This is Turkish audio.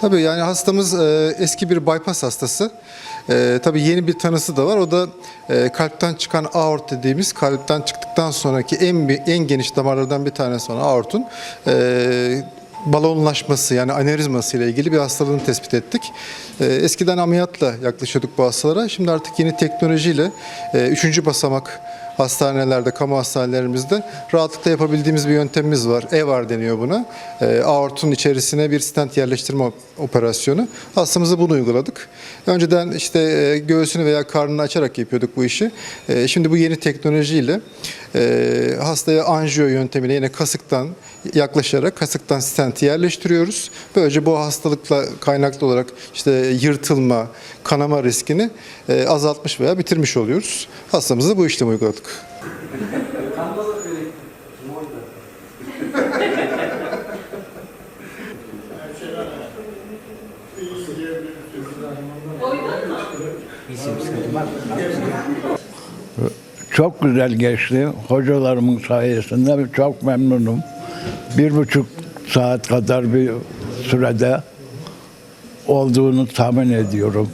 Tabii yani hastamız e, eski bir bypass hastası. E, tabii yeni bir tanısı da var. O da e, kalpten çıkan aort dediğimiz kalpten çıktıktan sonraki en en geniş damarlardan bir tanesi olan aortun e, balonlaşması yani anevrizması ile ilgili bir hastalığını tespit ettik. E, eskiden ameliyatla yaklaşıyorduk bu hastalara. Şimdi artık yeni teknolojiyle e, üçüncü basamak hastanelerde, kamu hastanelerimizde rahatlıkla yapabildiğimiz bir yöntemimiz var. EVAR deniyor buna. E, aortun içerisine bir stent yerleştirme op- operasyonu. Hastamıza bunu uyguladık. Önceden işte e, göğsünü veya karnını açarak yapıyorduk bu işi. E, şimdi bu yeni teknolojiyle e, hastaya anjiyo yöntemiyle yine kasıktan yaklaşarak kasıktan stenti yerleştiriyoruz. Böylece bu hastalıkla kaynaklı olarak işte yırtılma, kanama riskini e, azaltmış veya bitirmiş oluyoruz. Hastamıza bu işlemi uyguladık. Çok güzel geçti. Hocalarımın sayesinde çok memnunum. Bir buçuk saat kadar bir sürede olduğunu tahmin ediyorum.